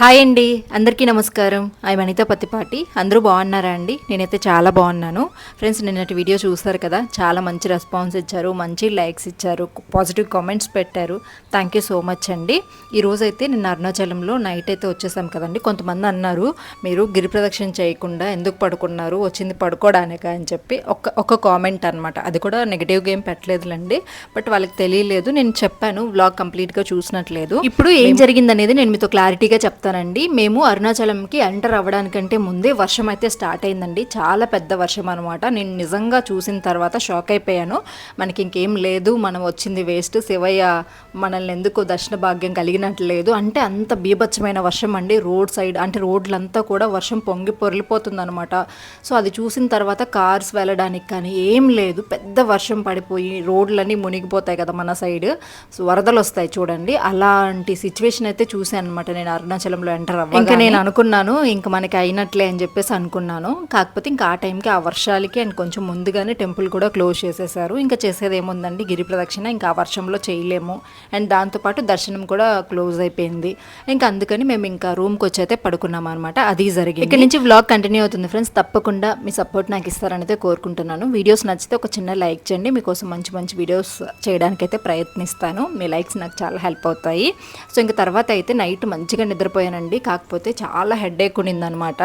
Hi అండి అందరికీ నమస్కారం. ఐ వనిత పత్తిపాటి. అందరూ బాగున్నారా అండి? నేనైతే చాలా బాగున్నాను. ఫ్రెండ్స్ నిన్నటి వీడియో చూస్తారు కదా? చాలా మంచి రెస్పాన్స్ ఇచ్చారు మంచి లైక్స్ ఇచ్చారు పాజిటివ్ కామెంట్స్ పెట్టారు. థ్యాంక్ యూ సో మచ్ అండి. ఈ రోజు అయితే నిన్న అరుణాచలంలో నైట్ అయితే వచ్చేసాం కదండి. కొంతమంది అన్నారు మీరు గిరి ప్రదక్షిణ చేయకుండా ఎందుకు పడుకున్నారు? వచ్చింది పడుకోవడానిక అని చెప్పి ఒక ఒక కామెంట్ అనమాట అది కూడా నెగిటివ్గా ఏం పెట్టలేదులండి. బట్ వాళ్ళకి తెలియలేదు. నేను చెప్పాను వ్లాగ్ కంప్లీట్గా చూసినట్లేదు. ఇప్పుడు ఏం జరిగిందనేది నేను మీతో క్లారిటీగా చెప్తానండి మేము అరుణాచలంకి ఎంటర్ అవ్వడానికంటే ముందే వర్షం అయితే స్టార్ట్ అయిందండి. చాలా పెద్ద వర్షం అనమాట నేను నిజంగా చూసిన తర్వాత షాక్ అయిపోయాను. మనకి ఇంకేం లేదు. మనం వచ్చింది వేస్ట్. శివయ్య మనల్ని ఎందుకు దర్శన భాగ్యం కలిగినట్లు లేదు. అంటే అంత బీభత్సమైన వర్షం అండి. రోడ్ సైడ్ అంటే రోడ్లంతా కూడా వర్షం పొంగి పొర్లిపోతుంది అనమాట సో అది చూసిన తర్వాత కార్స్ వెళ్ళడానికి కానీ ఏం లేదు. పెద్ద వర్షం పడిపోయి రోడ్లన్నీ మునిగిపోతాయి కదా మన సైడ్. సో వరదలు వస్తాయి చూడండి. అలాంటి సిచ్యువేషన్ అయితే చూశాను అనమాట నేను అరుణాచలంలో ఎంటర్ అవ్వ ఇంకా నేను అనుకున్నాను ఇంకా మనకి అయినట్లే అని చెప్పేసి అనుకున్నాను. కాకపోతే ఇంకా ఆ టైంకి ఆ వర్షాలకి అండ్ కొంచెం ముందుగానే టెంపుల్ కూడా క్లోజ్ చేసేసారు. ఇంకా చేసేది ఏముందండి? గిరి ప్రదక్షిణ. ఇంకా ఆ వర్షంలో చేయలేము. అండ్ దాంతోపాటు దర్శనం కూడా క్లోజ్ అయిపోయింది. ఇంకా అందుకని మేము ఇంకా రూమ్కి వచ్చి అయితే పడుకున్నాం అనమాట అది జరిగింది. ఇక్కడ నుంచి వ్లాగ్ కంటిన్యూ అవుతుంది ఫ్రెండ్స్. తప్పకుండా మీ సపోర్ట్ నాకు ఇస్తారని అయితే కోరుకుంటున్నాను. వీడియోస్ నచ్చితే ఒక చిన్న లైక్ చేయండి. మీకోసం మంచి మంచి వీడియోస్ చేయడానికైతే ప్రయత్నిస్తాను. మీ లైక్స్ నాకు చాలా హెల్ప్ అవుతాయి. సో ఇంకా తర్వాత అయితే నైట్ మంచిగా నిద్రపోయానండి కాకపోతే చాలా హెడ్ ఎక్ అనమాట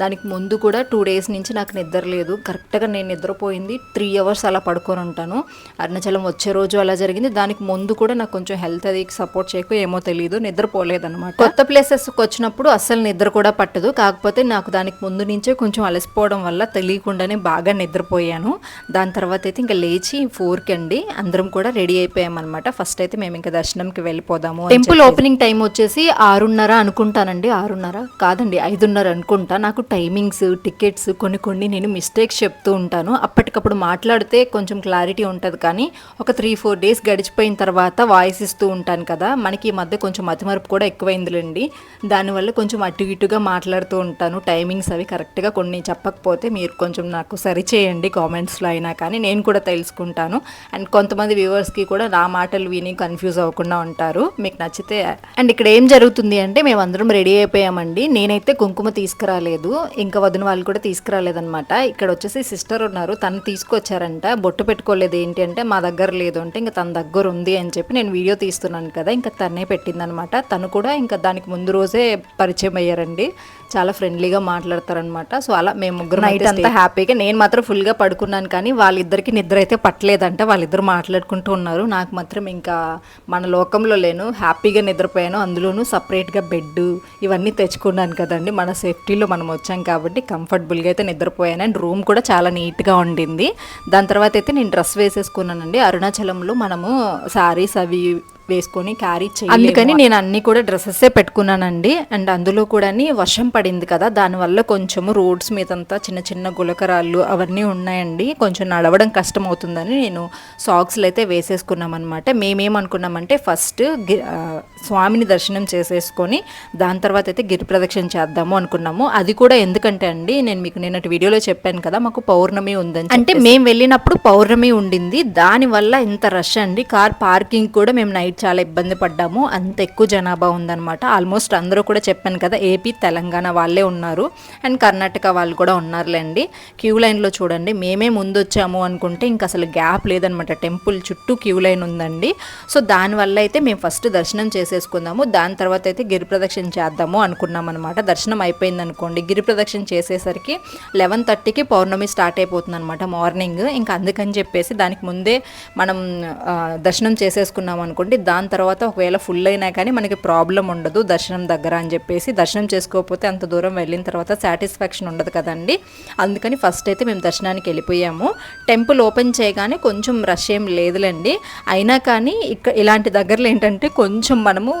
దానికి ముందు కూడా టూ డేస్ నుంచి నాకు నిద్ర లేదు. కరెక్ట్గా నేను నిద్రపోయింది. త్రీ అవర్స్ అలా పడుకొని ఉంటాను. అరుణాచలం వచ్చే రోజు అలా జరిగింది. దానికి ముందు కూడా నాకు కొంచెం హెల్త్ అది సపోర్ట్ చేయకు ఏమో తెలియదు నిద్రపోలేదన్నమాట. కొత్త ప్లేసెస్కి వచ్చినప్పుడు అస్సలు నిద్ర కూడా పట్టదు. కాకపోతే నాకు దానికి ముందు నుంచే కొంచెం అలసిపోవడం వల్ల తెలియకుండానే బాగా నిద్రపోయాను. దాని తర్వాత అయితే ఇంకా లేచి ఫోర్కి అండి. అందరం కూడా రెడీ అయిపోయామన్నమాట. ఫస్ట్ అయితే మేము ఇంకా దర్శనంకి వెళ్ళిపోదాము టెంపుల్ ఓపెనింగ్ టైం వచ్చేసి ఆరున్నర అనుకుంటానండి ఆరున్నర. కాదండి ఐదున్నర అనుకుంటా. నాకు టైమింగ్స్ టికెట్స్ కొన్ని కొన్ని నేను మిస్టేక్స్ చెప్తూ ఉంటాను. అప్పటికప్పుడు మాట్లాడితే కొంచెం క్లారిటీ ఉంటుంది కానీ ఒక త్రీ ఫోర్ డేస్ గడిచిపోయిన తర్వాత వాయిస్ ఇస్తూ ఉంటాను కదా మనకి ఈ మధ్య కొంచెం మతిమరుపు కూడా ఎక్కువైందిలేండి. దానివల్ల కొంచెం అటు ఇటుగా మాట్లాడుతూ ఉంటాను. టైమింగ్స్ అవి కరెక్ట్గా కొన్ని చెప్పకపోతే మీరు కొంచెం నాకు సరి చేయండి కామెంట్స్లో అయినా కానీ నేను కూడా తెలుసుకుంటాను. అండ్ కొంతమంది వ్యూవర్స్కి కూడా నా మాటలు విని కన్ఫ్యూజ్ అవ్వకుండా ఉంటారు. మీకు నచ్చితే అండ్ ఇక్కడ ఏం జరుగుతుంది అంటే మేము అందరం రెడీ అయిపోయామండి. నేనైతే కుంకుమ తీసుకురాలేదు. ఇంకా వదిన వాళ్ళు కూడా తీసుకురాలేదనమాట ఇక్కడ వచ్చేసి సిస్టర్ ఉన్నారు. తను తీసుకొచ్చారంట. బొట్టు పెట్టుకోలేదు ఏంటి అంటే మా దగ్గర లేదు అంటే ఇంకా తన దగ్గర ఉంది అని చెప్పి నేను వీడియో తీస్తున్నాను కదా ఇంకా తనే పెట్టిందనమాట తను కూడా ఇంకా దానికి ముందు రోజే పరిచయం అయ్యారండి. చాలా ఫ్రెండ్లీగా మాట్లాడతారనమాట సో అలా మేము ముగ్గురు నైట్ అంతా హ్యాపీగా నేను మాత్రం ఫుల్గా పడుకున్నాను కానీ వాళ్ళిద్దరికి నిద్ర అయితే పట్టలేదంట. వాళ్ళిద్దరు మాట్లాడుకుంటూ ఉన్నారు. నాకు మాత్రం ఇంకా మన లోకంలో లేను. హ్యాపీగా నిద్రపోయాను. అందులోనూ సపరేట్గా బెడ్ ఇవన్నీ తెచ్చుకున్నాను కదండి. మన సేఫ్టీలో మనం వచ్చాం కాబట్టి కంఫర్టబుల్గా అయితే నిద్రపోయాను. అండ్ రూమ్ కూడా చాలా నీట్గా ఉండింది. దాని తర్వాత అయితే నేను డ్రెస్ వేసేసుకున్నానండి. అరుణాచలంలో మనము శారీస్ అవి వేసుకొని క్యారీ చేయాలి అందుకని నేను అన్ని కూడా డ్రెస్సెసే పెట్టుకున్నానండి. అండ్ అందులో కూడా వర్షం పడింది కదా దానివల్ల కొంచెము రోడ్స్ మీదంతా చిన్న చిన్న గులకరాళ్ళు అవన్నీ ఉన్నాయండి. కొంచెం నడవడం కష్టం అవుతుందని నేను సాక్స్లు అయితే వేసేసుకున్నాం అనమాట మేమేమనుకున్నామంటే ఫస్ట్ స్వామిని దర్శనం చేసేసుకొని దాని తర్వాత అయితే గిరి ప్రదక్షిణ చేద్దాము అనుకున్నాము. అది కూడా ఎందుకంటే అండి నేను మీకు నిన్నటి వీడియోలో చెప్పాను కదా మాకు పౌర్ణమి ఉందని అంటే మేము వెళ్ళినప్పుడు పౌర్ణమి ఉండింది. దానివల్ల ఇంత రష్ అండి. కార్ పార్కింగ్ కూడా మేము నైట్ చాలా ఇబ్బంది పడ్డాము. అంత ఎక్కువ జనాభా ఉందన్నమాట. ఆల్మోస్ట్ అందరూ కూడా చెప్పాను కదా ఏపీ తెలంగాణ వాళ్ళే ఉన్నారు. అండ్ కర్ణాటక వాళ్ళు కూడా ఉన్నారులేండి. క్యూ లైన్లో చూడండి మేమే ముందు వచ్చాము అనుకుంటే ఇంకా అసలు గ్యాప్ లేదనమాట టెంపుల్ చుట్టూ క్యూ లైన్ ఉందండి. సో దానివల్ల అయితే మేము ఫస్ట్ దర్శనం చేసేసుకుందాము. దాని తర్వాత అయితే గిరి ప్రదక్షిణ చేద్దాము అనుకున్నాం అనమాట దర్శనం అయిపోయింది అనుకోండి గిరి ప్రదక్షిణ చేసేసరికి లెవెన్ థర్టీకి పౌర్ణమి స్టార్ట్ అయిపోతుంది అనమాట మార్నింగ్ ఇంకా అందుకని చెప్పేసి దానికి ముందే మనం దర్శనం చేసేసుకున్నాం అనుకోండి దాని తర్వాత ఒకవేళ ఫుల్ అయినా కానీ మనకి ప్రాబ్లం ఉండదు దర్శనం దగ్గర అని చెప్పేసి. దర్శనం చేసుకోకపోతే అంత దూరం వెళ్ళిన తర్వాత సాటిస్ఫాక్షన్ ఉండదు కదండి. అందుకని ఫస్ట్ అయితే మేము దర్శనానికి వెళ్ళిపోయాము. టెంపుల్ ఓపెన్ చేయగానే కొంచెం రష్ ఏం లేదులేండి. అయినా కానీ ఇక్కడ ఇలాంటి దగ్గరలో ఏంటంటే కొంచెం మనము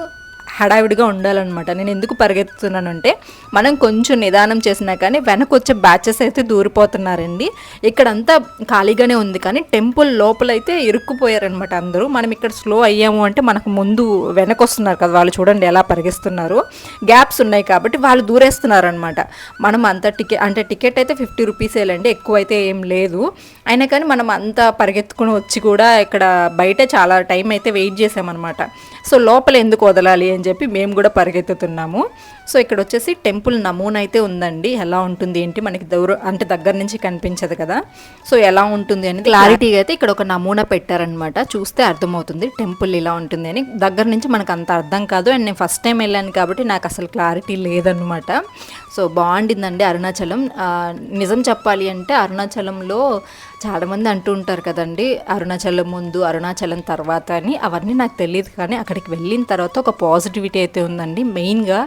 హడావిడిగా ఉండాలన్నమాట. నేను ఎందుకు పరిగెత్తుతున్నానంటే మనం కొంచెం నిదానం చేసినా కానీ వెనక వచ్చే బ్యాచెస్ అయితే దూరిపోతున్నారండి. ఇక్కడంతా ఖాళీగానే ఉంది కానీ టెంపుల్ లోపలైతే ఇరుక్కుపోయారనమాట అందరూ. మనం ఇక్కడ స్లో అయ్యాము అంటే మనకు ముందు వెనక వస్తున్నారు కదా వాళ్ళు చూడండి ఎలా పరిగెస్తున్నారు గ్యాప్స్ ఉన్నాయి కాబట్టి వాళ్ళు దూరేస్తున్నారనమాట మనం అంత టికెట్ అంటే టికెట్ అయితే ఫిఫ్టీ రూపీసేలండి ఎక్కువ అయితే ఏం లేదు. అయినా కానీ మనం అంతా పరిగెత్తుకుని వచ్చి కూడా ఇక్కడ బయట చాలా టైం అయితే వెయిట్ చేసామన్నమాట. సో లోపల ఎందుకు వదలాలి అని చెప్పి మేము కూడా పరిగెత్తుతున్నాము. సో ఇక్కడ వచ్చేసి టెంపుల్ నమూనా అయితే ఉందండి. ఎలా ఉంటుంది ఏంటి మనకి దూరం అంటే దగ్గర నుంచి కనిపించదు కదా. సో ఎలా ఉంటుంది అని క్లారిటీగా అయితే ఇక్కడ ఒక నమూనా పెట్టారనమాట చూస్తే అర్థమవుతుంది టెంపుల్ ఇలా ఉంటుంది అని. దగ్గర నుంచి మనకు అంత అర్థం కాదు. అండ్ నేను ఫస్ట్ టైం వెళ్ళాను కాబట్టి నాకు అసలు క్లారిటీ లేదనమాట సో బాగుండిందండి అరుణాచలం. నిజం చెప్పాలి అంటే అరుణాచలంలో చాలామంది అంటూ ఉంటారు కదండి అరుణాచలం ముందు అరుణాచలం తర్వాత అని. అవన్నీ నాకు తెలియదు కానీ అక్కడికి వెళ్ళిన తర్వాత ఒక పాజిటివిటీ అయితే ఉందండి. మెయిన్గా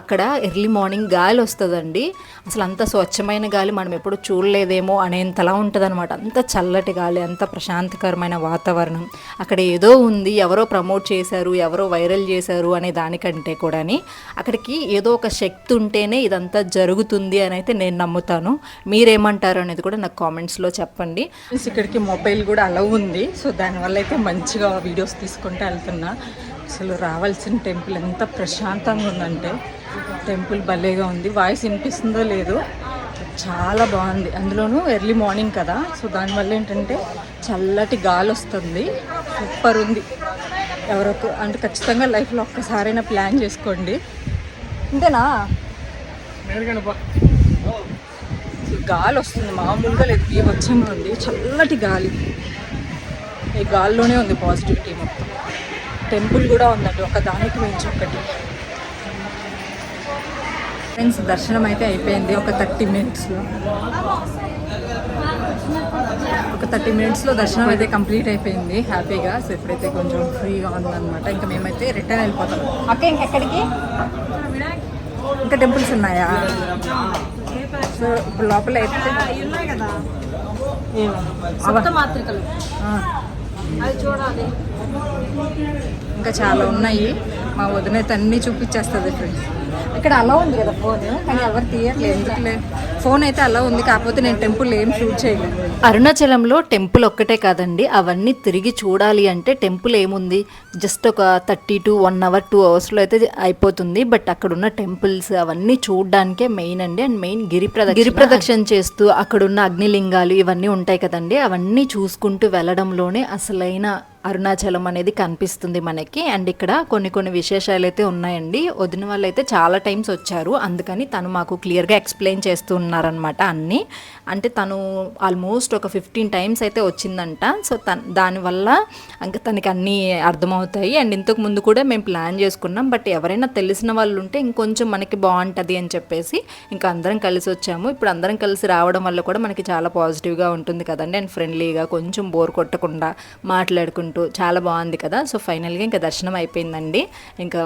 అక్కడ ఎర్లీ మార్నింగ్ గాలి వస్తుందండి. అసలు అంత స్వచ్ఛమైన గాలి మనం ఎప్పుడు చూడలేదేమో అనేంతలా ఉంటుంది అనమాట అంత చల్లటి గాలి అంత ప్రశాంతకరమైన వాతావరణం. అక్కడ ఏదో ఉంది ఎవరో ప్రమోట్ చేశారు ఎవరో వైరల్ చేశారు అనే దానికంటే కూడాని అక్కడికి ఏదో ఒక శక్తి ఉంటేనే ఇదంతా జరుగుతుంది అని అయితే నేను నమ్ముతాను. మీరేమంటారు అనేది కూడా నాకు కామెంట్స్లో చెప్పండి. ఇక్కడికి మొబైల్ కూడా అలవ్ ఉంది. సో దానివల్ల అయితే మంచిగా వీడియోస్ తీసుకుంటే వెళ్తున్నా. అసలు రావాల్సిన టెంపుల్ ఎంత ప్రశాంతంగా ఉందంటే టెంపుల్ భలేగా ఉంది. వాయిస్ వినిపిస్తుందో లేదో చాలా బాగుంది. అందులోనూ ఎర్లీ మార్నింగ్ కదా. సో దానివల్ల ఏంటంటే చల్లటి గాలి వస్తుంది. సూపర్ ఉంది. ఎవరొక అంటే ఖచ్చితంగా లైఫ్లో ఒక్కసారైనా ప్లాన్ చేసుకోండి. అంతేనా ఈ గాలి వస్తుంది. మామూలుగా లేదు. బీభత్సంగా ఉంది చల్లటి గాలి. ఈ గాలిలోనే ఉంది పాజిటివిటీ మొత్తం. టెంపుల్ కూడా ఉందండి. ఒక దానికి మించి ఒకటి. ఫ్రెండ్స్ దర్శనం అయితే అయిపోయింది. ఒక థర్టీ మినిట్స్లో. ఒక థర్టీ మినిట్స్లో దర్శనం అయితే కంప్లీట్ అయిపోయింది. హ్యాపీగా. సో ఇప్పుడైతే కొంచెం ఫ్రీగా ఉందన్నమాట. ఇంకా మేమైతే రిటర్న్ వెళ్ళిపోతాం. అక్క ఇంకెక్కడికి? ఇంకా టెంపుల్స్ ఉన్నాయా? సో ఇప్పుడు లోపల మాత్రికలు. చూడాలి. ఇంకా చాలా ఉన్నాయి. మా వదిన అన్నీ చూపించేస్తుంది ఫ్రెండ్స్ ఇక్కడ అలా ఉంది కదా ఫోన్ కానీ ఎవరు తీయట్లేదు. ఎందుకులే? ఫోన్ అయితే అలా ఉంది కాకపోతే నేను టెంపుల్ ఏం షూట్ చేయలేదు. అరుణాచలంలో టెంపుల్ ఒక్కటే కాదండి అవన్నీ తిరిగి చూడాలి అంటే టెంపుల్ ఏముంది? జస్ట్ ఒక thirty to one hour two అవర్స్లో అయితే అయిపోతుంది బట్ అక్కడ ఉన్న టెంపుల్స్ అవన్నీ చూడడానికే మెయిన్ అండి అండ్ మెయిన్ గిరి ప్రదక్షిణ. గిరి ప్రదక్షిణ చేస్తూ అక్కడున్న అగ్నిలింగాలు ఇవన్నీ ఉంటాయి కదండి అవన్నీ చూసుకుంటూ వెళ్ళడంలోనే అసలైన అరుణాచలం అనేది కనిపిస్తుంది మనకి. అండ్ ఇక్కడ కొన్ని కొన్ని విశేషాలు అయితే ఉన్నాయండి. వదిన వాళ్ళు అయితే చాలా టైమ్స్ వచ్చారు అందుకని తను మాకు క్లియర్గా ఎక్స్ప్లెయిన్ చేస్తూ ఉన్నారనమాట అన్నీ. అంటే తను ఆల్మోస్ట్ ఒక ఫిఫ్టీన్ టైమ్స్ అయితే వచ్చిందంట. సో తన దానివల్ల ఇంకా తనకి అన్నీ అర్థమవుతాయి. అండ్ ఇంతకు ముందు కూడా మేము ప్లాన్ చేసుకున్నాం. బట్ ఎవరైనా తెలిసిన వాళ్ళు ఉంటే ఇంకొంచెం మనకి బాగుంటుంది అని చెప్పేసి ఇంకా అందరం కలిసి వచ్చాము. ఇప్పుడు అందరం కలిసి రావడం వల్ల కూడా మనకి చాలా పాజిటివ్గా ఉంటుంది కదండి. అండ్ ఫ్రెండ్లీగా కొంచెం బోర్ కొట్టకుండా మాట్లాడుకుంటూ చాలా బాగుంది కదా. సో ఫైనల్గా ఇంకా దర్శనం అయిపోయిందండి. ఇంకా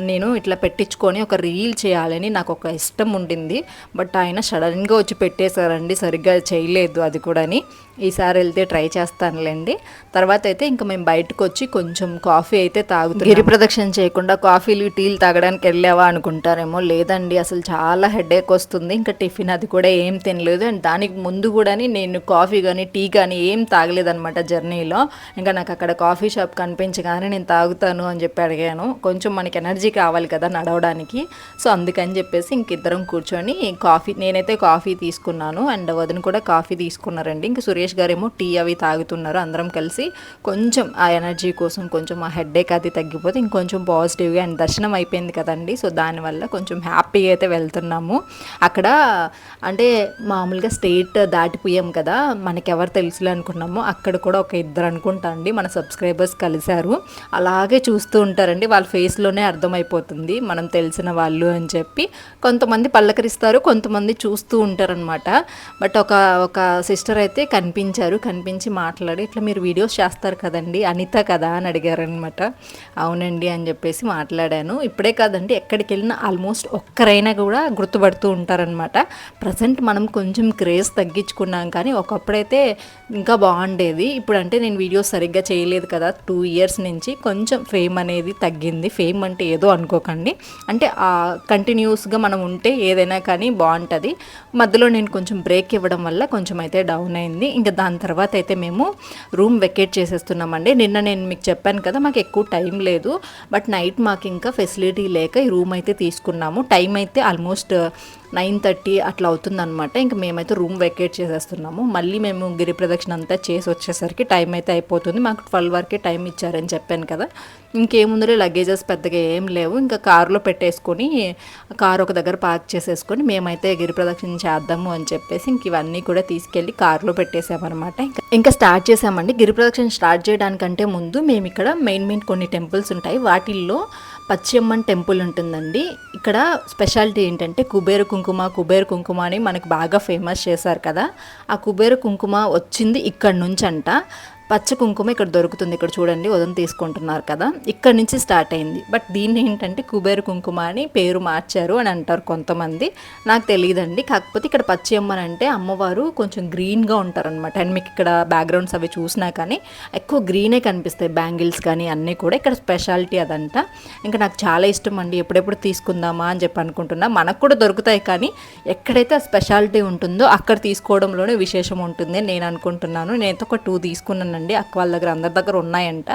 నేను ఇట్లా పెట్టించుకొని ఒక రీల్ చేయాలని నాకు ఒక ఇష్టం ఉండింది. బట్ ఆయన సడన్గా వచ్చి పెట్టేశారండి సరిగ్గా చేయలేదు అది కూడాని. ఈసారి వెళ్తే ట్రై చేస్తానులేండి. తర్వాత అయితే ఇంకా మేము బయటకు వచ్చి కొంచెం కాఫీ అయితే తాగుతాం గిరి ప్రదక్షిణ చేయకుండా కాఫీలు టీలు తాగడానికి వెళ్ళావా అనుకుంటారేమో? లేదండి అసలు చాలా హెడేక్ వస్తుంది. ఇంకా టిఫిన్ అది కూడా ఏం తినలేదు. అండ్ దానికి ముందు కూడా నేను కాఫీ కానీ టీ కానీ ఏం తాగలేదనమాట జర్నీలో. ఇంకా నాకు అక్కడ కాఫీ షాప్ కనిపించగానే నేను తాగుతాను అని చెప్పి అడిగాను. కొంచెం మనకి ఎనర్జీ కావాలి కదా నడవడానికి. సో అందుకని చెప్పేసి ఇంక ఇద్దరం కూర్చొని కాఫీ నేనైతే కాఫీ తీసుకున్నాను అండ్ వదిన కూడా కాఫీ తీసుకున్నారండి. ఇంక సురేష్ గారేమో టీ అవి తాగుతున్నారు అందరం కలిసి. కొంచెం ఆ ఎనర్జీ కోసం కొంచెం ఆ హెడ్ఏక్ అది తగ్గిపోతే ఇంకొంచెం పాజిటివ్గా అండ్ దర్శనం అయిపోయింది కదండి. సో దానివల్ల కొంచెం హ్యాపీగా అయితే వెళ్తున్నాము. అక్కడ అంటే మామూలుగా స్టేట్ దాటిపోయాం కదా మనకెవరు తెలుసులే అనుకున్నామో. అక్కడ కూడా ఒక ఇద్దరు అనుకుంటా అండి మన సబ్స్క్రైబర్స్ కలిశారు. అలాగే చూస్తూ ఉంటారండి వాళ్ళ ఫేస్లోనే అర్థమైపోతుంది మనం తెలిసిన వాళ్ళు అని చెప్పి. కొంతమంది పల్లకరిస్తారు కొంతమంది చూస్తూ ఉంటారనమాట బట్ ఒక ఒక సిస్టర్ అయితే కనిపించారు కనిపించి మాట్లాడి ఇట్లా మీరు వీడియోస్ చేస్తారు కదండి అనిత కదా అని అడిగారనమాట అవునండి అని చెప్పేసి మాట్లాడాను. ఇప్పుడే కాదండి ఎక్కడికి వెళ్ళినా ఆల్మోస్ట్ ఒక్కరైనా కూడా గుర్తుపడుతూ ఉంటారనమాట ప్రజెంట్ మనం కొంచెం క్రేజ్ తగ్గించుకున్నాం కానీ ఒకప్పుడైతే ఇంకా బాగుండేది. ఇప్పుడు అంటే నేను వీడియోస్ సరిగ్గా చేయలేదు కదా టూ ఇయర్స్ నుంచి కొంచెం ఫేమ్ అనేది తగ్గింది. ఫేమ్ అంటే ఏదో అనుకోకండి. అంటే కంటిన్యూస్గా మనం ఉంటే ఏదైనా కానీ బాగుంటుంది. మధ్యలో నేను కొంచెం బ్రేక్ ఇవ్వడం వల్ల కొంచెం అయితే డౌన్ అయింది. ఇంకా దాని తర్వాత అయితే మేము రూమ్ వెకేట్ చేసేస్తున్నామండి. నిన్న నేను మీకు చెప్పాను కదా మాకు ఎక్కువ టైం లేదు. బట్ నైట్ మాకు ఇంకా ఫెసిలిటీ లేక ఈ రూమ్ అయితే తీసుకున్నాము. టైం అయితే ఆల్మోస్ట్ నైన్ థర్టీ అట్లా అవుతుందన్నమాట. ఇంకా మేమైతే రూమ్ వెకేట్ చేసేస్తున్నాము. మళ్ళీ మేము గిరి ప్రదక్షిణ అంతా చేసి వచ్చేసరికి టైం అయితే అయిపోతుంది. మాకు ట్వెల్వ్ వరకే టైం ఇచ్చారని చెప్పాను కదా. ఇంకేముందులే లగేజెస్ పెద్దగా ఏం లేవు. ఇంకా కారులో పెట్టేసుకొని కారు ఒక దగ్గర పార్క్ చేసేసుకొని మేమైతే గిరి ప్రదక్షిణ చేద్దాము అని చెప్పేసి ఇంక ఇవన్నీ కూడా తీసుకెళ్ళి కారులో పెట్టేసామన్నమాట. ఇంకా ఇంకా స్టార్ట్ చేసామండి. గిరి ప్రదక్షిణ స్టార్ట్ చేయడానికంటే ముందు మేము ఇక్కడ మెయిన్ మెయిన్ కొన్ని టెంపుల్స్ ఉంటాయి. వాటిల్లో పచ్చియమ్మన్ టెంపుల్ ఉంటుందండి. ఇక్కడ స్పెషాలిటీ ఏంటంటే కుబేర కుంకుమ కుబేర కుంకుమ అని మనకు బాగా ఫేమస్ చేశారు కదా. ఆ కుబేర కుంకుమ వచ్చింది ఇక్కడ నుంచి అంట పచ్చ కుంకుమ ఇక్కడ దొరుకుతుంది. ఇక్కడ చూడండి ఉదయం తీసుకుంటున్నారు కదా. ఇక్కడ నుంచి స్టార్ట్ అయింది. బట్ దీన్ని ఏంటంటే కుబేరు కుంకుమ అని పేరు మార్చారు అని అంటారు కొంతమంది. నాకు తెలియదండి. కాకపోతే ఇక్కడ పచ్చి అమ్మని అంటే అమ్మవారు కొంచెం గ్రీన్గా ఉంటారనమాట అండ్ మీకు ఇక్కడ బ్యాక్గ్రౌండ్స్ అవి చూసినా కానీ ఎక్కువ గ్రీనే కనిపిస్తాయి. బ్యాంగిల్స్ కానీ అన్నీ కూడా ఇక్కడ స్పెషాలిటీ అదంట. ఇంకా నాకు చాలా ఇష్టం అండి. ఎప్పుడెప్పుడు తీసుకుందామా అని చెప్పి అనుకుంటున్నా. మనకు కూడా దొరుకుతాయి కానీ ఎక్కడైతే ఆ స్పెషాలిటీ ఉంటుందో అక్కడ తీసుకోవడంలోనే విశేషం ఉంటుంది నేను అనుకుంటున్నాను. నేనైతే ఒక టూ తీసుకున్నానండి అక్క వాళ్ళ దగ్గర అందరి దగ్గర ఉన్నాయంట.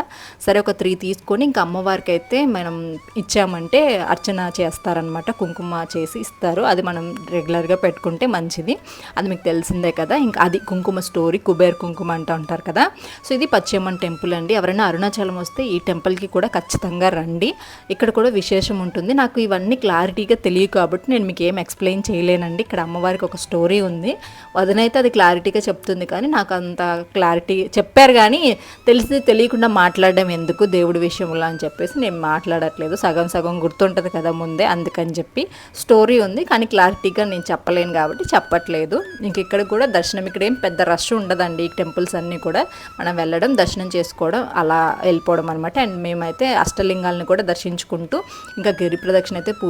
సరే ఒక త్రీ తీసుకొని ఇంకా అమ్మవారికి అయితే మనం ఇచ్చామంటే అర్చన చేస్తారనమాట. కుంకుమ చేసి ఇస్తారు. అది మనం రెగ్యులర్గా పెట్టుకుంటే మంచిది. అది మీకు తెలిసిందే కదా. ఇంకా అది కుంకుమ స్టోరీ కుబేర్ కుంకుమ అంటూ ఉంటారు కదా. సో ఇది పశ్చిమన్ టెంపుల్ అండి. ఎవరైనా అరుణాచలం వస్తే ఈ టెంపుల్కి కూడా ఖచ్చితంగా రండి. ఇక్కడ కూడా విశేషం ఉంటుంది. నాకు ఇవన్నీ క్లారిటీగా తెలియదు కాబట్టి నేను మీకు ఏం ఎక్స్ప్లెయిన్ చేయలేనండి. ఇక్కడ అమ్మవారికి ఒక స్టోరీ ఉంది. వదనైతే అది క్లారిటీగా చెప్తుంది కానీ నాకు అంత క్లారిటీ చెప్పారు కానీ తెలిసి తెలియకుండా మాట్లాడడం ఎందుకు దేవుడి విషయంలో అని చెప్పేసి నేను మాట్లాడట్లేదు. సగం సగం గుర్తుంటుంది కదా ముందే అందుకని చెప్పి స్టోరీ ఉంది కానీ క్లారిటీగా నేను చెప్పలేను కాబట్టి చెప్పట్లేదు. ఇంక ఇక్కడ కూడా దర్శనం ఇక్కడ ఏం పెద్ద రష్ ఉండదండి ఈ టెంపుల్స్ అన్నీ కూడా. మనం వెళ్ళడం దర్శనం చేసుకోవడం అలా వెళ్ళిపోవడం అనమాట అండ్ మేమైతే అష్టలింగాలను కూడా దర్శించుకుంటూ ఇంకా గిరి ప్రదక్షిణ అయితే పూ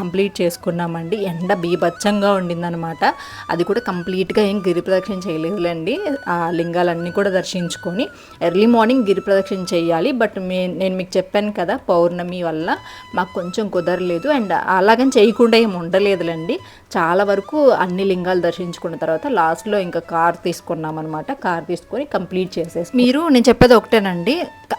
కంప్లీట్ చేసుకున్నామండి. ఎండ బీభత్సంగా ఉండిందనమాట అది కూడా కంప్లీట్గా ఏం గిరి ప్రదక్షిణ చేయలేదులేండి. ఆ లింగాలన్నీ కూడా దర్శించుకొని ఎర్లీ మార్నింగ్ గిరి ప్రదక్షిణ చేయాలి. బట్ మే నేను మీకు చెప్పాను కదా పౌర్ణమి వల్ల మాకు కొంచెం కుదరలేదు. అండ్ అలాగని చేయకుండా ఏం ఉండలేదులేండి. చాలా వరకు అన్ని లింగాలు దర్శించుకున్న తర్వాత లాస్ట్లో ఇంకా కార్ తీసుకున్నాం అనమాట కార్ తీసుకొని కంప్లీట్ చేసేసి మీరు నేను చెప్పేది ఒకటేనండి.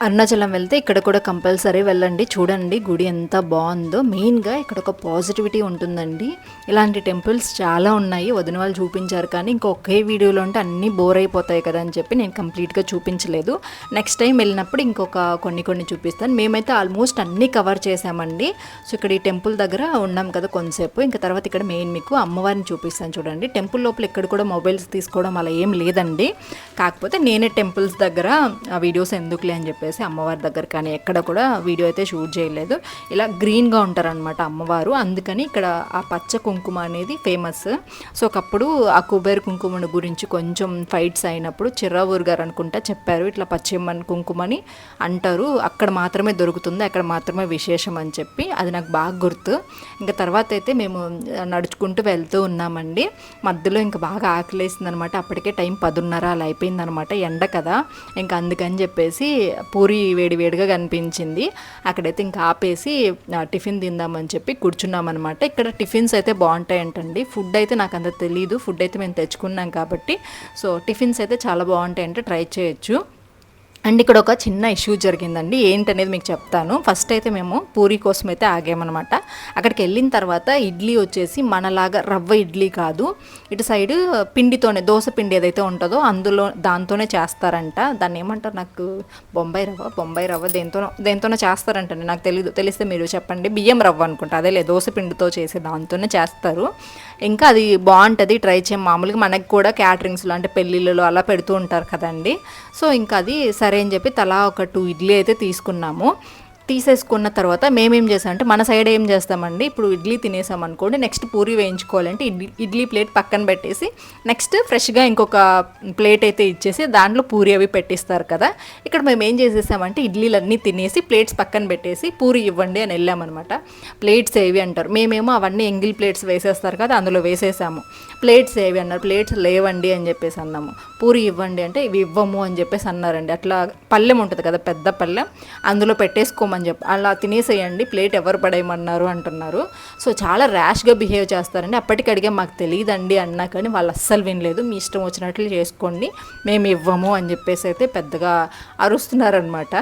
అరుణాచలం వెళ్తే ఇక్కడ కూడా కంపల్సరీ వెళ్ళండి. చూడండి గుడి ఎంత బాగుందో. మెయిన్గా ఇక్కడ ఒక పాజిటివిటీ ఉంటుందండి. ఇలాంటి టెంపుల్స్ చాలా ఉన్నాయి. వదిన వాళ్ళు చూపించారు కానీ ఇంకా ఒకే వీడియోలో ఉంటే అన్నీ బోర్ అయిపోతాయి కదా అని చెప్పి నేను కంప్లీట్గా చూపించలేదు. నెక్స్ట్ టైం వెళ్ళినప్పుడు ఇంకొక కొన్ని కొన్ని చూపిస్తాను. మేమైతే ఆల్మోస్ట్ అన్నీ కవర్ చేసామండి. సో ఇక్కడ ఈ టెంపుల్ దగ్గర ఉన్నాం కదా కొంతసేపు. ఇంకా తర్వాత ఇక్కడ మెయిన్ మీకు అమ్మవారిని చూపిస్తాను చూడండి. టెంపుల్ లోపల ఎక్కడ కూడా మొబైల్స్ తీసుకోవడం అలా ఏం లేదండి. కాకపోతే నేనే టెంపుల్స్ దగ్గర ఆ వీడియోస్ ఎందుకులే అని చెప్పేసి అమ్మవారి దగ్గర కానీ ఎక్కడ కూడా వీడియో అయితే షూట్ చేయలేదు. ఇలా గ్రీన్గా ఉంటారనమాట అమ్మవారు. అందుకని ఇక్కడ ఆ పచ్చ కుంకుమ అనేది ఫేమస్. సో ఒకప్పుడు ఆ కుబేరు కుంకుమను గురించి కొంచెం ఫైట్స్ అయినప్పుడు చిర్రావూరు గారు అనుకుంటా చెప్పారు ఇట్లా పచ్చిమ్మని కుంకుమని అంటారు. అక్కడ మాత్రమే దొరుకుతుంది అక్కడ మాత్రమే విశేషం అని చెప్పి. అది నాకు బాగా గుర్తు. ఇంకా తర్వాత అయితే మేము నడుచుకుంటూ వెళ్తూ ఉన్నామండి. మధ్యలో ఇంకా బాగా ఆకలేసింది అనమాట అప్పటికే టైం పదున్నర అలా అయిపోయిందనమాట. ఎండ కదా. ఇంకా అందుకని చెప్పేసి పూరి వేడివేడిగా కనిపించింది. అక్కడైతే ఇంకా ఆపేసి టిఫిన్ తిందామని చెప్పి కూర్చున్నామన్నమాట ఇక్కడ టిఫిన్స్ అయితే బాగుంటాయంటండి. ఫుడ్ అయితే నాకు అంత తెలియదు ఫుడ్ అయితే మేము తెచ్చుకున్నాం కాబట్టి. సో టిఫిన్స్ అయితే చాలా బాగుంటాయంటే ట్రై చేయొచ్చు. అండ్ ఇక్కడ ఒక చిన్న ఇష్యూ జరిగిందండి. ఏంటనేది మీకు చెప్తాను. ఫస్ట్ అయితే మేము పూరి కోసం అయితే ఆగామన్నమాట. అక్కడికి వెళ్ళిన తర్వాత ఇడ్లీ వచ్చేసి మనలాగా రవ్వ ఇడ్లీ కాదు. ఇటు సైడ్ పిండితోనే దోశ పిండి ఏదైతే ఉంటుందో అందులో దాంతోనే చేస్తారంట. దాన్ని ఏమంటారు నాకు? బొంబాయి రవ్వ? బొంబాయి రవ్వ దేంతోనో దేంతోనో చేస్తారంట నాకు తెలియదు తెలిస్తే మీరు చెప్పండి. బియ్యం రవ్వ అనుకుంటా. అదే లేదు దోశ పిండితో చేసే దాంతోనే చేస్తారు. ఇంకా అది బాగుంటుంది. ట్రై చేయం. మామూలుగా మనకి కూడా క్యాటరింగ్స్లో అంటే పెళ్ళిళ్ళలో అలా పెడుతూ ఉంటారు కదండి. సో ఇంకా అది సరే అని చెప్పి తలా ఒక టూ ఇడ్లీ అయితే తీసుకున్నాము. తీసేసుకున్న తర్వాత మేమేం చేసామంటే మన సైడ్ ఏం చేస్తామండి? ఇప్పుడు ఇడ్లీ తినేసాం అనుకోండి నెక్స్ట్ పూరి వేయించుకోవాలంటే ఇడ్లీ ఇడ్లీ ప్లేట్ పక్కన పెట్టేసి నెక్స్ట్ ఫ్రెష్గా ఇంకొక ప్లేట్ అయితే ఇచ్చేసి దాంట్లో పూరి అవి పెట్టిస్తారు కదా. ఇక్కడ మేము ఏం చేసేసామంటే ఇడ్లీలన్నీ తినేసి ప్లేట్స్ పక్కన పెట్టేసి పూరి ఇవ్వండి అని వెళ్ళామన్నమాట. ప్లేట్స్ ఏవి అంటారు? మేమేమో అవన్నీ ఎంగిల్ ప్లేట్స్ వేసేస్తారు కదా అందులో వేసేసాము. ప్లేట్స్ ఏవి అన్నారు? ప్లేట్స్ లేవండి అని చెప్పేసి అన్నాము. పూరి ఇవ్వండి అంటే ఇవి ఇవ్వము అని చెప్పేసి అన్నారండి. అట్లా పళ్ళెం ఉంటుంది కదా పెద్ద పళ్ళెం అందులో పెట్టేసుకోమని అని చెప్పి అలా తినేసేయండి ప్లేట్ ఎవరు పడేయమన్నారు అంటున్నారు. సో చాలా ర్యాష్గా బిహేవ్ చేస్తారండి. అప్పటికి మాకు తెలియదండి అన్నా కానీ వాళ్ళు అస్సలు వినలేదు. మీ ఇష్టం వచ్చినట్లు చేసుకోండి మేము ఇవ్వము అని చెప్పేసి అయితే పెద్దగా అరుస్తున్నారనమాట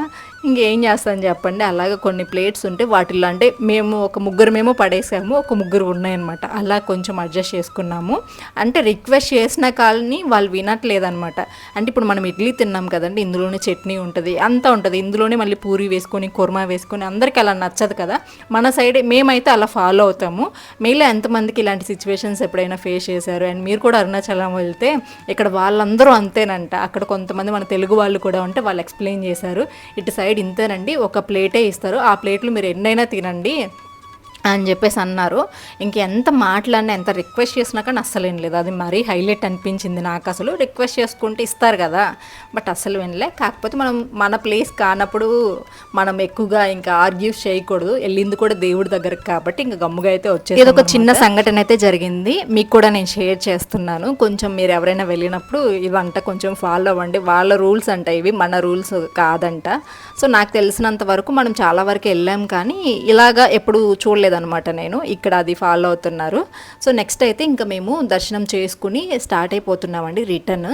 ఇంకేం చేస్తాను చెప్పండి. అలాగే కొన్ని ప్లేట్స్ ఉంటే వాటిల్లో అంటే మేము ఒక ముగ్గురమేమో పడేసాము. ఒక ముగ్గురు ఉన్నాయన్నమాట. అలా కొంచెం అడ్జస్ట్ చేసుకున్నాము. అంటే రిక్వెస్ట్ చేసిన కాలని వాళ్ళు వినట్లేదనమాట అంటే ఇప్పుడు మనం ఇడ్లీ తిన్నాం కదండి. ఇందులోనే చట్నీ ఉంటుంది అంతా ఉంటుంది. ఇందులోనే మళ్ళీ పూరి వేసుకొని కుర్మా వేసుకొని అందరికీ అలా నచ్చదు కదా. మన సైడ్ మేమైతే అలా ఫాలో అవుతాము. మీలో ఎంతమందికి ఇలాంటి సిచ్యువేషన్స్ ఎప్పుడైనా ఫేస్ చేశారు? అండ్ మీరు కూడా అరుణాచలం వెళ్తే ఇక్కడ వాళ్ళందరూ అంతేనంట. అక్కడ కొంతమంది మన తెలుగు వాళ్ళు కూడా ఉంటే వాళ్ళు ఎక్స్ప్లెయిన్ చేశారు. ఇటు సైడ్ ఇంతేనండి. ఒక ప్లేటే ఇస్తారు. ఆ ప్లేట్లు మీరు ఎన్నైనా తినండి. అని చెప్పేసి అన్నారు. ఇంక ఎంత మాట్లాడినా ఎంత రిక్వెస్ట్ చేసినా కానీ అస్సలు ఏం లేదు అది మరీ హైలైట్ అనిపించింది నాకు అసలు. రిక్వెస్ట్ చేసుకుంటే ఇస్తారు కదా. బట్ అస్సలు వినలే. కాకపోతే మనం మన ప్లేస్ కానప్పుడు మనం ఎక్కువగా ఇంకా ఆర్గ్యూస్ చేయకూడదు. వెళ్ళింది కూడా దేవుడి దగ్గరకు కాబట్టి ఇంకా గమ్ముగా అయితే వచ్చేది ఇది ఒక చిన్న సంఘటన అయితే జరిగింది. మీకు కూడా నేను షేర్ చేస్తున్నాను. కొంచెం మీరు ఎవరైనా వెళ్ళినప్పుడు ఇవంట కొంచెం ఫాలో అవ్వండి. వాళ్ళ రూల్స్ అంట ఇవి. మన రూల్స్ కాదంట. సో నాకు తెలిసినంత వరకు మనం చాలా వరకు వెళ్ళాం కానీ ఇలాగా ఎప్పుడు చూడలేదన్నమాట నేను. ఇక్కడ అది ఫాలో అవుతున్నారు. సో నెక్స్ట్ అయితే ఇంకా మేము దర్శనం చేసుకుని స్టార్ట్ అయిపోతున్నామండి రిటర్న్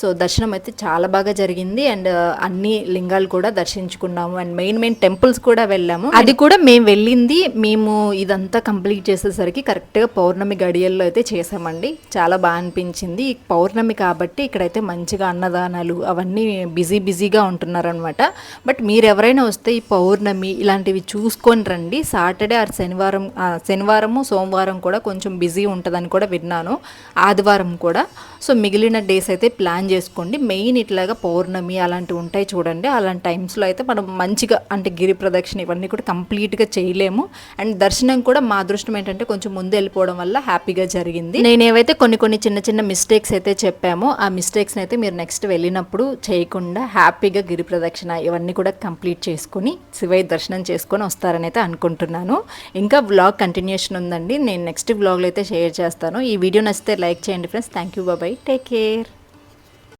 సో దర్శనం అయితే చాలా బాగా జరిగింది. అండ్ అన్ని లింగాలు కూడా దర్శించుకున్నాము. అండ్ మెయిన్ మెయిన్ టెంపుల్స్ కూడా వెళ్ళాము. అది కూడా మేము వెళ్ళింది. మేము ఇదంతా కంప్లీట్ చేసేసరికి కరెక్ట్గా పౌర్ణమి గడియల్లో అయితే చేసామండి. చాలా బాగా అనిపించింది. పౌర్ణమి కాబట్టి ఇక్కడైతే మంచిగా అన్నదానాలు అవన్నీ బిజీ బిజీగా ఉంటున్నారనమాట బట్ మీరు ఎవరైనా వస్తే ఈ పౌర్ణమి ఇలాంటివి చూసుకొని రండి. సాటర్డే ఆర్ శనివారం ఆదివారం శనివారము సోమవారం కూడా కొంచెం బిజీ ఉంటుందని కూడా విన్నాను. ఆదివారం కూడా. సో మిగిలిన డేస్ అయితే ప్లాన్ చేసుకోండి. మెయిన్ ఇట్లాగా పౌర్ణమి అలాంటివి ఉంటాయి చూడండి. అలాంటి టైమ్స్లో అయితే మనం మంచిగా అంటే గిరి ప్రదక్షిణ ఇవన్నీ కూడా కంప్లీట్గా చేయలేము. అండ్ దర్శనం కూడా మా అదృష్టం ఏంటంటే కొంచెం ముందు వెళ్ళిపోవడం వల్ల హ్యాపీగా జరిగింది. నేను ఏవైతే కొన్ని కొన్ని చిన్న చిన్న మిస్టేక్స్ అయితే చెప్పామో ఆ మిస్టేక్స్ని అయితే మీరు నెక్స్ట్ వెళ్ళినప్పుడు చేయకుండా హ్యాపీగా గిరి ప్రదక్షిణ ఇవన్నీ కూడా కంప్లీట్ చేసుకుని శివయ్య దర్శనం చేసుకొని వస్తారని అయితే అనుకుంటున్నాను. ఇంకా వ్లాగ్ కంటిన్యూషన్ ఉందండి. నేను నెక్స్ట్ వ్లాగ్లో అయితే షేర్ చేస్తాను. ఈ వీడియో నచ్చితే లైక్ చేయండి ఫ్రెండ్స్. థ్యాంక్ యూ బాబాయ్ టేక్ కేర్